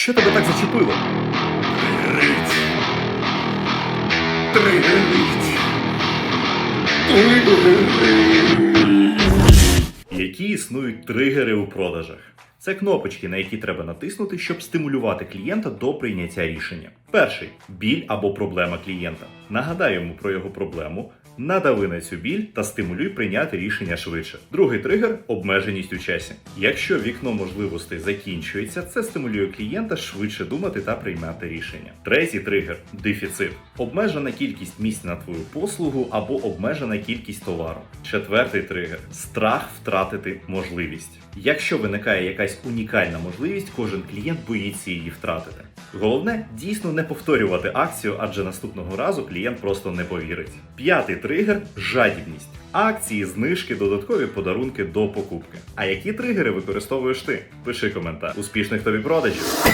Що тебе так зачепило? Тригерить. Тригерить. Тригерить. Які існують тригери у продажах? Це кнопочки, на які треба натиснути, щоб стимулювати клієнта до прийняття рішення. Перший біль або проблема клієнта. Нагадай йому про його проблему, надави на цю біль та стимулюй прийняти рішення швидше. Другий тригер обмеженість у часі. Якщо вікно можливостей закінчується, це стимулює клієнта швидше думати та приймати рішення. Третій тригер дефіцит. Обмежена кількість місць на твою послугу або обмежена кількість товару. Четвертий тригер страх втратити можливість. Якщо виникає якась унікальна можливість, кожен клієнт боїться її втратити. Головне дійсно не повторювати акцію, адже наступного разу клієнт просто не повірить. П'ятий тригер жадібність. Акції, знижки, додаткові подарунки до покупки. А які тригери використовуєш ти? Пиши коментар. Успішних тобі продажів!